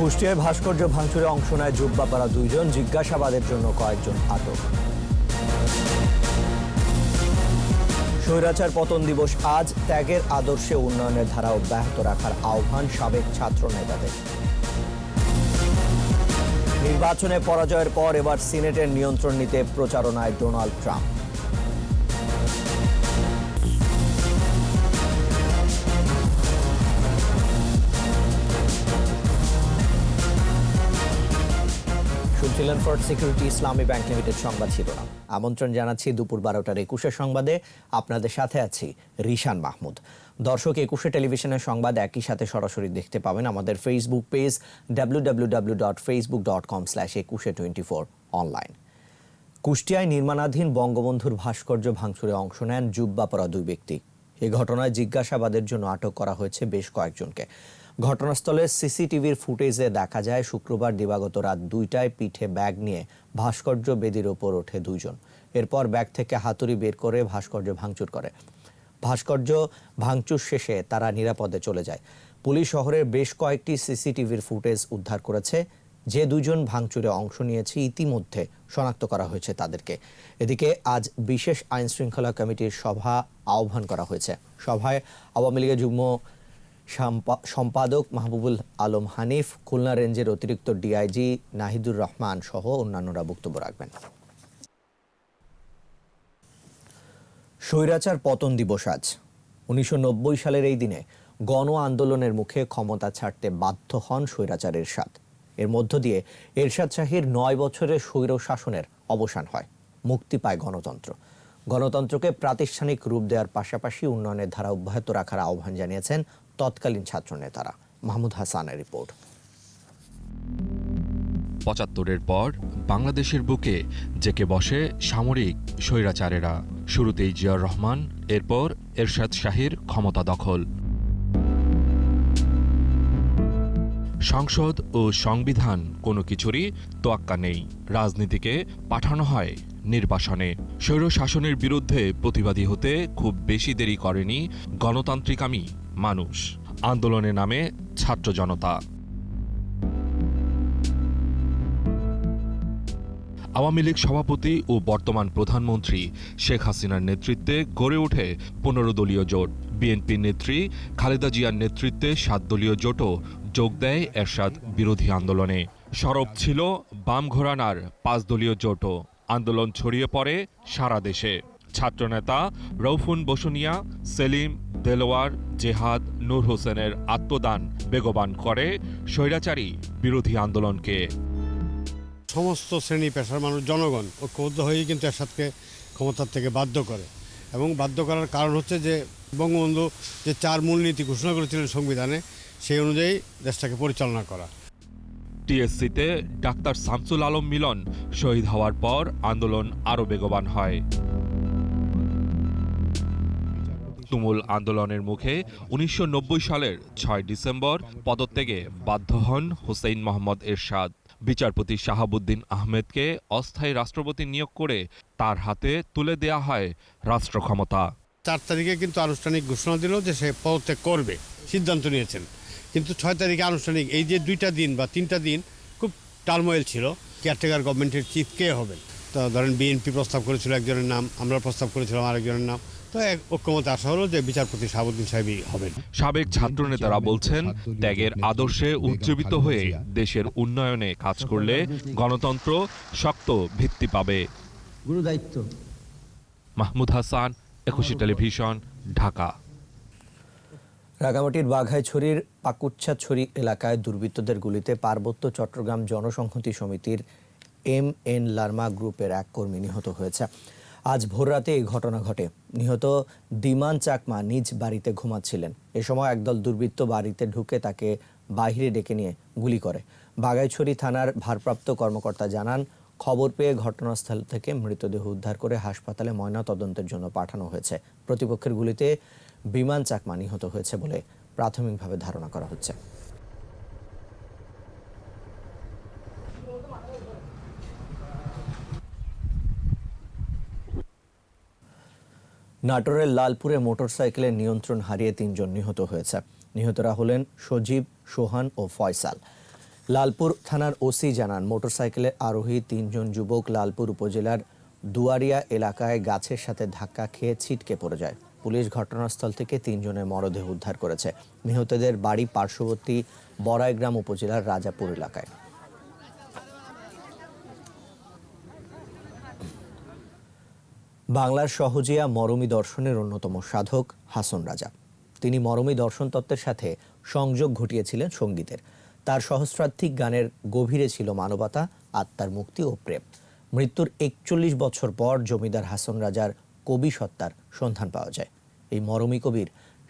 কুষ্টিয়ায় ভাস্কর্য ভাঙচুরে অংশ নেয় জুব্বাপাড়া দুইজন, জিজ্ঞাসাবাদের জন্য কয়েকজন আটক। স্বৈরাচার পতন দিবস আজ ত্যাগের আদর্শে উন্নয়নের ধারা অব্যাহত রাখার আহ্বান সাবেক ছাত্র নেতাদের। নির্বাচনে পরাজয়ের পর এবার সিনেটের নিয়ন্ত্রণ নিতে প্রচারণায় ডোনাল্ড ট্রাম্প। শুনছিলেন first security Islami bank limited সংবাদ শিরোনাম। আমন্ত্রণ জানাচ্ছি দুপুর বারোটার একুশে সংবাদে। আপনাদের সাথে আছি রিশান মাহমুদ। দর্শক, একুশে টেলিভিশনের সংবাদ একই সাথে সরাসরি দেখতে পাবেন আমাদের Facebook page W W W dot facebook dot com slash Ekushey twenty four online কুষ্টিয়ায় নির্মাণাধীন বঙ্গবন্ধুর ভাস্কর্য ভাঙচুরে অংশ নেন জুব্বা পরা দুই ব্যক্তি। এ ঘটনায় জিজ্ঞাসাবাদের জন্য আটক করা হয়েছে বেশ কয়েকজনকে। ঘটনাস্থলে সিসিটিভির ফুটেজে দেখা যায়, শুক্রবার দিবাগত রাত দুইটায় পিঠে ব্যাগ নিয়ে ভাস্কর্য বেদির ওপর ওঠে দুইজন। এরপর ব্যাগ থেকে হাতুড়ি বের করে ভাস্কর্য ভাঙচুর করে। ভাস্কর্য ভাঙচুর শেষে তারা নিরাপদে চলে যায়। পুলিশ শহরের বেশ কয়েকটি সিসিটিভির ফুটেজ উদ্ধার করেছে। যে দুজন ভাঙচুরে অংশ নিয়েছে, ইতিমধ্যে শনাক্ত করা হয়েছে তাদেরকে। এদিকে আজ বিশেষ আইন শৃঙ্খলা কমিটির সভা আহ্বান করা হয়েছে। সভায় আওয়ামী লীগের যুগ্ম সম্পাদক মাহবুবুল আলম হানিফ, খুলনা রেঞ্জের অতিরিক্ত ডিআইজি নাহিদুর রহমান সহ অন্যান্যরা বক্তব্য রাখবেন। স্বৈরাচার পতন দিবস আজ। উনিশশো নব্বই সালের এই দিনে গণ আন্দোলনের মুখে ক্ষমতা ছাড়তে বাধ্য হন স্বৈরাচারের এরশাদ এর মধ্য দিয়ে এরশাদ শাহীর নয় বছরের স্বৈর শাসনের অবসান হয়। মুক্তি পায় গণতন্ত্র। গণতন্ত্রকে প্রাতিষ্ঠানিক রূপ দেওয়ার পাশাপাশি উন্নয়নের ধারা অব্যাহত রাখার আহ্বান জানিয়েছেন তৎকালীন ছাত্রনেতারা। মাহমুদ হাসানের রিপোর্ট। পঁচাত্তরের পর বাংলাদেশের বুকে জেকে বসে সামরিক স্বৈরাচারেরা। শুরুতেই জিয়াউর রহমান, এরপর এরশাদ শাহীর ক্ষমতা দখল। সংসদ ও সংবিধান কোনো কিছুরই তোয়াক্কা নেই। রাজনীতিকে পাঠানো হয় নির্বাসনে। স্বৈর শাসনের বিরুদ্ধে প্রতিবাদী হতে খুব বেশি দেরি করেনি গণতান্ত্রিকামী মানুষ। আন্দোলনের নামে ছাত্র জনতা। আওয়ামী লীগ সভাপতি ও বর্তমান প্রধানমন্ত্রী শেখ হাসিনার নেতৃত্বে গড়ে ওঠে পনেরো দলীয় জোট। বিএনপির নেত্রী খালেদা জিয়ার নেতৃত্বে সাত দলীয় জোটও যোগ দেয় এরশাদ বিরোধী আন্দোলনে। সরব ছিল বাম ঘোরানার পাঁচ দলীয় জোটও আন্দোলন ছড়িয়ে পড়ে সারা দেশে। ছাত্রনেতা রৌফুন বসুনিয়া, সেলিম, দেলোয়ার, জেহাদ, নূর হোসেনের আত্মদান বেগবান করে স্বৈরাচারী বিরোধী আন্দোলনকে। সমস্ত শ্রেণি পেশার মানুষ, জনগণ ঐক্যবদ্ধ হয়েই কিন্তু এরশাদকে ক্ষমতার থেকে বাধ্য করে। এবং বাধ্য করার কারণ হচ্ছে যে বঙ্গবন্ধু যে চার মূলনীতি ঘোষণা করেছিলেন সংবিধানে সেই অনুযায়ী দেশটাকে পরিচালনা করা। টিএসসিতে ডাক্তার শামসুল আলম মিলন শহীদ হওয়ার পর আন্দোলন আরও বেগবান হয়। তুমুল আন্দোলনের মুখে উনিশশো নব্বই সালের ছয় ডিসেম্বর পদত্যাগে বাধ্য হন হুসেইন মোহাম্মদ এরশাদ। বিচারপতি শাহাবুদ্দিন আহমেদকে অস্থায়ী রাষ্ট্রপতি নিয়োগ করে তার হাতে তুলে দেয়া হয় রাষ্ট্র ক্ষমতা চার তারিখে কিন্তু আনুষ্ঠানিক ঘোষণা দিল যে সে পদত্যাগ করবে। সিদ্ধান্ত নিয়েছেন। কিন্তু ছয় তারিখে আনুষ্ঠানিক এই যে দুইটা দিন বা তিনটা দিন খুব টার্মোয়েল ছিল। কেয়ারটেকার গভর্নমেন্টের চিফ কে হবেন? তো ধরেন বিএনপি প্রস্তাব করেছিল একজনের নাম আমরা প্রস্তাব করেছিলাম আরেকজনের নাম। তো এক ঐক্যমত আসা হলো যে বিচারপতি শাহাবুদ্দিন সাহেবই হবেন। সাবেক ছাত্রনেতারা বলছেন ত্যাগের আদর্শে উজ্জীবিত হয়ে দেশের উন্নয়নে কাজ করলে গণতন্ত্র শক্ত ভিত্তি পাবে। গুরু দায়িত্ব মাহমুদ হাসান একুশে টেলিভিশন ঢাকা। রাঙামাটির বাঘাইছড়ির পাকুচ্ছাছড়ি এলাকায় দুর্বৃত্তদের গুলিতে পার্বত্য চট্টগ্রাম জনসংহতি সমিতির এম এন লার্মা গ্রুপের এক কর্মী নিহত হয়েছে। আজ ভোররাতে এই ঘটনা ঘটে। নিহত দিমান চাকমা নিজ বাড়িতে ঘুমাচ্ছিলেন। এ সময় একদল দুর্বৃত্ত বাড়িতে ঢুকে তাকে বাইরে ডেকে নিয়ে গুলি করে। বাগাইছড়ি থানার ভারপ্রাপ্ত কর্মকর্তা জানান খবর পেয়ে ঘটনাস্থল থেকে মৃতদেহ উদ্ধার করে হাসপাতালে ময়না তদন্তের জন্য পাঠানো হয়েছে। প্রতিপক্ষের গুলিতে বিমান চাকমা নিহত হয়েছে বলে প্রাথমিকভাবে ধারণা করা হচ্ছে। নাটোরের লালপুরে মোটরসাইকেলের নিয়ন্ত্রণ হারিয়ে তিনজন নিহত হয়েছে। নিহতরা হলেন সজীব, সোহান ও ফয়সাল। লালপুর থানার ওসি জানান, মোটরসাইকেলে আরোহী তিনজন যুবক লালপুর উপজেলার দুয়ারিয়া এলাকায় গাছের সাথে ধাক্কা খেয়ে ছিটকে পড়ে যায়। পুলিশ ঘটনাস্থল থেকে তিনজনের মরদেহ উদ্ধার করেছে। নিহতদের বাড়ি পার্শ্ববর্তী বড়াইগ্রাম উপজেলার রাজাপুর এলাকায়। বাংলার সহজিয়া মরমী দর্শনের অন্যতম সাধক হাসন রাজা। তিনি মরমী দর্শন তত্ত্বের সাথে সংযোগ ঘটিয়েছিলেন সঙ্গীতের। তার সহস্রাধিক গানের গভীরে ছিল মানবতা আত্মার মুক্তি ও প্রেম। মৃত্যুর একচল্লিশ বছর পর জমিদার হাসন রাজার কবি সত্তার সন্ধান পাওয়া যায়। এই মরমী কবির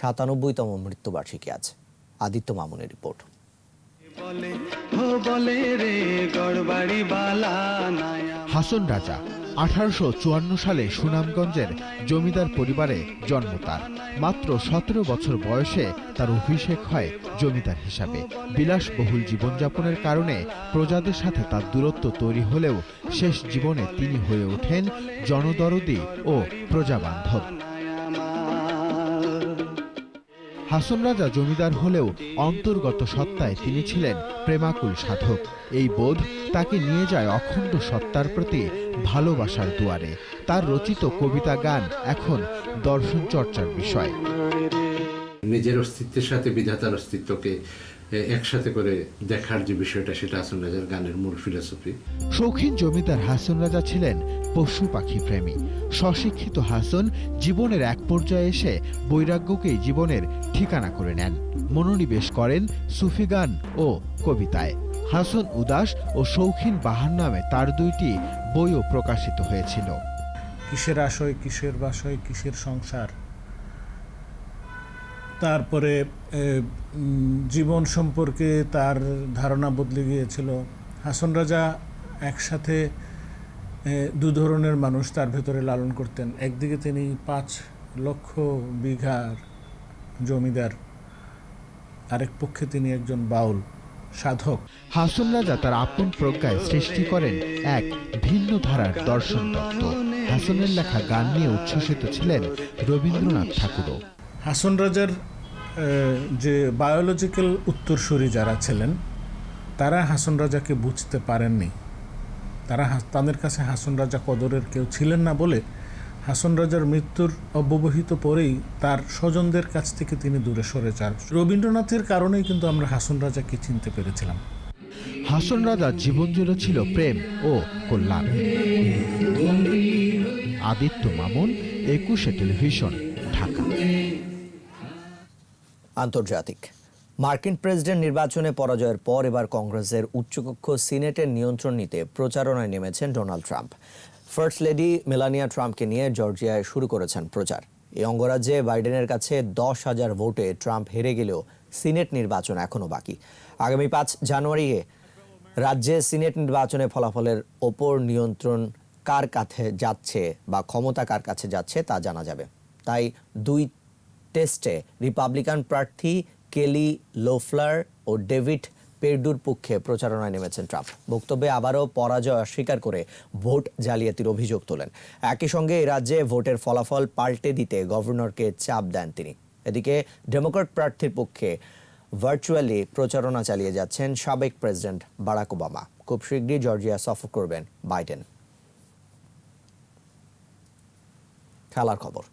সাতানব্বইতম মৃত্যুবার্ষিকী আজ। আদিত্য মামুনের রিপোর্ট। বলে ও বলে রে গড়বাড়ি বালা নায়া। হাসন রাজা আঠারোশো চুয়ান্ন সালে সুনামগঞ্জের জমিদার পরিবারে জন্ম তার। মাত্র সতেরো বছর বয়সে তার অভিষেক হয় জমিদার হিসাবে। বিলাসবহুল জীবনযাপনের কারণে প্রজাদের সাথে তার দূরত্ব তৈরি হলেও শেষ জীবনে তিনি হয়ে ওঠেন জনদরদি ও প্রজাবান্ধব। হাসন রাজা জমিদার হলেও অন্তর্গত সত্তায় তিনি ছিলেন প্রেমাকুল সাধক। এই বোধ তাকে নিয়ে যায় অখণ্ড সত্তার প্রতি ভালোবাসার দুয়ারে। তার রচিত কবিতা গান এখন দর্শন চর্চার বিষয়। নিজের অস্তিত্বের সাথে বিধাতার অস্তিত্বকে একসাথে করে দেখার যে বিষয়টা সেটা আসল রাজার গানের মূল ফিলোসফি শৌখিন জমিদার হাসন রাজা ছিলেন পশু পাখি প্রেমী। স্বশিক্ষিত হাসন জীবনের এক পর্যায়ে এসে বৈরাগ্যকেই জীবনের ঠিকানা করে নেন। মনোনিবেশ করেন সুফি গান ও কবিতায়। হাসন উদাস ও শৌখিন বাহার নামে তার দুইটি বইও প্রকাশিত হয়েছিল। কিসের আশয় কিসের বাসয় কিসের সংসার? তারপরে জীবন সম্পর্কে তার ধারণা বদলে গিয়েছিল। হাসন রাজা একসাথে দু ধরনের মানুষ তার ভেতরে লালন করতেন। একদিকে তিনি পাঁচ লক্ষ বিঘার জমিদার আরেক পক্ষে তিনি একজন বাউল সাধক। হাসন রাজা তার আপন প্রজ্ঞায় সৃষ্টি করেন এক ভিন্ন ধারার দর্শন তত্ত্ব। হাসনের লেখা গান নিয়ে উচ্ছ্বসিত ছিলেন রবীন্দ্রনাথ ঠাকুরও। হাসন রাজার যে বায়োলজিক্যাল উত্তরসূরি যারা ছিলেন, তারা হাসন রাজাকে বুঝতে পারেননি। তারা তাদের কাছে হাসন রাজা কদরের কেউ ছিলেন না বলে হাসন রাজার মৃত্যুর অব্যবহিত পরেই তার স্বজনদের কাছ থেকে তিনি দূরে সরে যান। রবীন্দ্রনাথের কারণেই কিন্তু আমরা হাসন রাজাকে চিনতে পেরেছিলাম। হাসন রাজার জীবন জুড়ে ছিল প্রেম ও কল্যাণ। আদিত্য মামুন, একুশে টেলিভিশন, ঢাকা। আন্তর্জাতিক। মার্কিন প্রেসিডেন্ট নির্বাচনে পরাজয়ের পর এবার কংগ্রেসের উচ্চকক্ষ সিনেটের নিয়ন্ত্রণ নিতে প্রচারণায় নেমেছেন Donald Trump. First lady Melania ট্রাম্পকে নিয়ে জর্জিয়ায় শুরু করেছেন প্রচার। এই অঙ্গরাজ্যে বাইডেনের কাছে দশ হাজার ভোটে ট্রাম্প হেরে গেলেও সিনেট নির্বাচন এখনও বাকি। আগামী পাঁচ জানুয়ারি রাজ্যে সিনেট নির্বাচনে ফলাফলের ওপর নিয়ন্ত্রণ কার কাছে যাচ্ছে বা ক্ষমতা কার কাছে যাচ্ছে তা জানা যাবে। তাই দুই টেস্টে রিপাবলিকান প্রার্থী কেলি লোফলার ও ডেভিড পেরডুর পক্ষে প্রচারণায় নেমেছেন ট্রাম্প। বক্তব্যে আবারও পরাজয় অস্বীকার করে ভোট জালিয়াতির অভিযোগ তোলেন। একই সঙ্গে এই রাজ্যে ভোটের ফলাফল পাল্টে দিতে গভর্নরকে চাপ দেন তিনি। এদিকে ডেমোক্র্যাট প্রার্থীর পক্ষে ভার্চুয়ালি প্রচারণা চালিয়ে যাচ্ছেন সাবেক প্রেসিডেন্ট বারাক ওবামা। খুব শীঘ্রই জর্জিয়া সফর করবেন বাইডেন। খেলার খবর।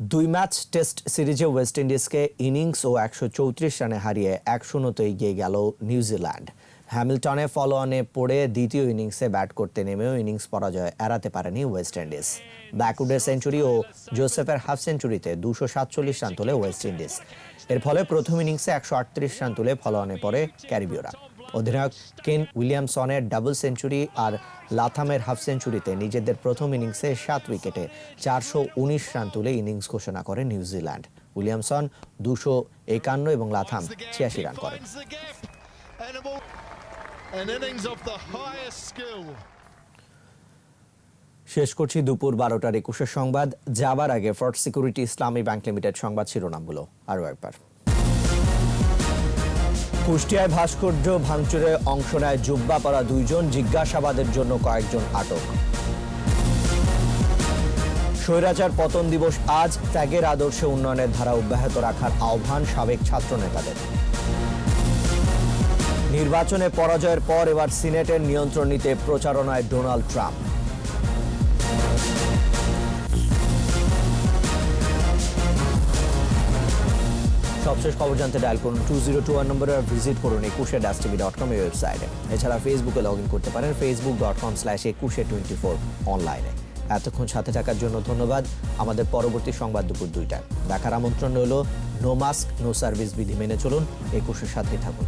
দুই ম্যাচ টেস্ট সিরিজে ওয়েস্ট ইন্ডিজকে ইনিংস ও একশো চৌত্রিশ রানে হারিয়ে এক শূন্যতে এগিয়ে গেল নিউজিল্যান্ড হ্যামিল্টনে ফলো অনে পড়ে দ্বিতীয় ইনিংসে ব্যাট করতে নেমেও ইনিংস পরাজয় এড়াতে পারেনি ওয়েস্ট ইন্ডিজ। ব্যাকউডের সেঞ্চুরি ও জোসেফের হাফ সেঞ্চুরিতে দুশো সাতচল্লিশ রান তোলে ওয়েস্ট ইন্ডিজ। এর ফলে প্রথম ইনিংসে একশো আটত্রিশ রান তুলে ফলো অনে পড়ে ক্যারিবীয়রা। অধিনায়ক কেন উইলিয়ামসনের ডাবল সেঞ্চুরি আর লাথামের হাফ সেঞ্চুরিতে নিজেদের প্রথম ইনিংসে সাত উইকেটে চারশো উনিশ রান তুলে ইনিংস ঘোষণা করে নিউজিল্যান্ড উইলিয়ামসন দুশো একান্ন এবং লাথাম ছিয়াশি রান skill. শেষ করছি দুপুর বারোটার একুশের সংবাদ। যাবার আগে first security Islami bank limited সংবাদ শিরোনামগুলো আরও একবার। কুষ্টিয়ায় ভাস্কর্য ভাঙচুরে অংশ নেয় জুব্বা পরা দুইজন, জিজ্ঞাসাবাদের জন্য কয়েকজন আটক। স্বৈরাচার পতন দিবস আজ ত্যাগের আদর্শে উন্নয়নের ধারা অব্যাহত রাখার আহ্বান সাবেক ছাত্র নেতাদের নির্বাচনে পরাজয়ের পর এবার সিনেটের নিয়ন্ত্রণ নিতে প্রচারণায় ডোনাল্ড ট্রাম্প। সবশেষ খবর জানতে ডায়াল করুন টু জিরো টু ওয়ান নম্বরে ভিজিট করুন একুশে ডাস টিভি ডট কম ওয়েবসাইটে এছাড়া ফেসবুকে লগ ইন করতে পারেন facebook dot com slash Ekushey twenty four অনলাইনে এতক্ষণ সাথে থাকার জন্য ধন্যবাদ। আমাদের পরবর্তী সংবাদ দুপুর দুইটায়। দেখার আমন্ত্রণ হলো নো মাস্ক নো সার্ভিস বিধি মেনে চলুন। একুশের সাথেই থাকুন।